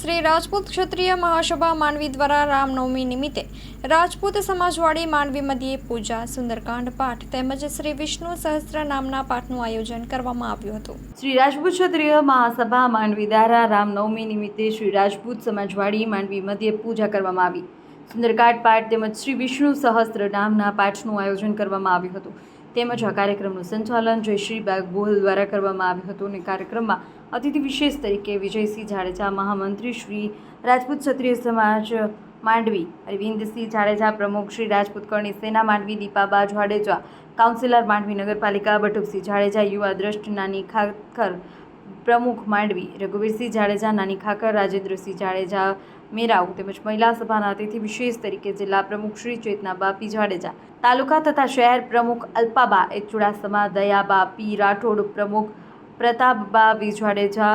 શ્રી રાજપૂત ક્ષત્રિય મહાસભા માંડવી દ્વારા રામનવમી નિમિત્તે રાજપૂત સમાજવાડી માંડવી મધ્યે પૂજા, સુંદરકાંડ પાઠ તેમજ શ્રી વિષ્ણુ સહસ્ત્ર નામના પાઠનું આયોજન કરવામાં આવ્યું હતું. શ્રી રાજપૂત ક્ષત્રિય મહાસભા માંડવી દ્વારા રામનવમી નિમિત્તે શ્રી રાજપૂત સમાજવાડી માંડવી મધ્યે પૂજા કરવામાં આવી. સુંદરકાંડ પાઠ તેમજ શ્રી વિષ્ણુ સહસ્ત્ર નામના પાઠનું આયોજન કરવામાં આવ્યું હતું. તેમજ આ કાર્યક્રમનું સંચાલન જયશ્રી ગોહલ દ્વારા કરવામાં આવ્યું હતું અને કાર્યક્રમમાં અતિથિ વિશેષ તરીકે વિજયસિંહ જાડેજા, મહામંત્રી શ્રી રાજપૂત ક્ષત્રિય સમાજ માંડવી, અરવિંદસિંહ જાડેજા, પ્રમુખ શ્રી રાજપૂત કરણી સેના માંડવી દીપાબા જાડેજા, કાઉન્સિલર માંડવી નગરપાલિકા, બટુકસિંહ જાડેજા, યુવા દ્રષ્ટ નાની ખાખર પ્રમુખ માંડવી, રઘુવીરસિંહ જાડેજા, નાની ખાખર રાજેન્દ્રસિંહ જાડેજા મેરાઉ તેમજ મહિલા સભાના અતિથિ વિશેષ તરીકે જિલ્લા પ્રમુખ શ્રી ચેતનાબા પી જાડેજા. તાલુકા તથા શહેર પ્રમુખ અલ્પાબા એ ચુડાસમા દયાબા પી રાઠોડ, પ્રમુખ પ્રતાપબા વી જાડેજા,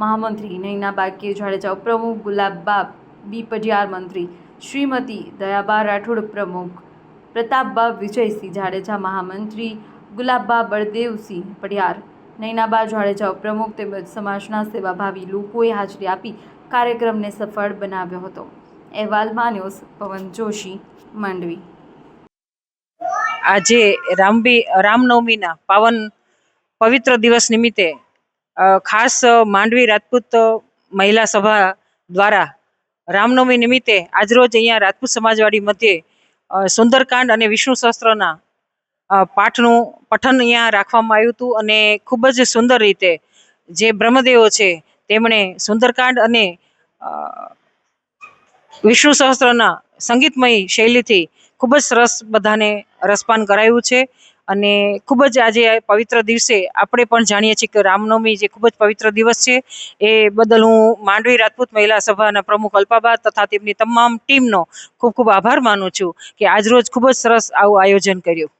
મહામંત્રી નૈનાબા કે જાડેજા, ઉપપ્રમુખ ગુલાબબા બી પઢિયાર મંત્રી, શ્રીમતી દયાબા રાઠોડ, પ્રમુખ પ્રતાપબા વિજયસિંહ જાડેજા, મહામંત્રી ગુલાબબા બળદેવસિંહ પઢિયાર નૈનાબા જાડેજા પ્રમુખ તેમજ સમાજના સેવાભાવી લોકોએ હાજરી આપી કાર્યક્રમને સફળ બનાવ્યો હતો. અહેવાલમાં ન્યૂઝ પવન જોશી, માંડવી. આજે રામબી, રામનવમીના પાવન પવિત્ર દિવસ નિમિત્તે ખાસ માંડવી રાજપૂત મહિલા સભા દ્વારા રામનવમી નિમિત્તે આજરોજ અહીંયા રાજપૂત સમાજવાડી મધ્યે સુંદરકાંડ અને વિષ્ણુ સહસ્ત્રના પાઠનું પઠન અહીંયા રાખવામાં આવ્યું હતું અને ખૂબ જ સુંદર રીતે જે બ્રહ્મદેવો છે, તેમણે સુંદરકાંડ અને વિષ્ણુ સહસ્ત્રના સંગીતમય શૈલીથી ખૂબ જ સરસ બધાને રસપાન કરાયું છે અને ખૂબ જ આજે પવિત્ર દિવસે આપણે પણ જાણીએ છીએ કે રામનવમી જે ખૂબ જ પવિત્ર દિવસ છે, એ બદલ હું માંડવી રાજપૂત મહિલા સભાના પ્રમુખ અલ્પાબા તથા તેમની તમામ ટીમનો ખૂબ ખૂબ આભાર માનું છું કે આજરોજ ખૂબ જ સરસ આવું આયોજન કર્યું.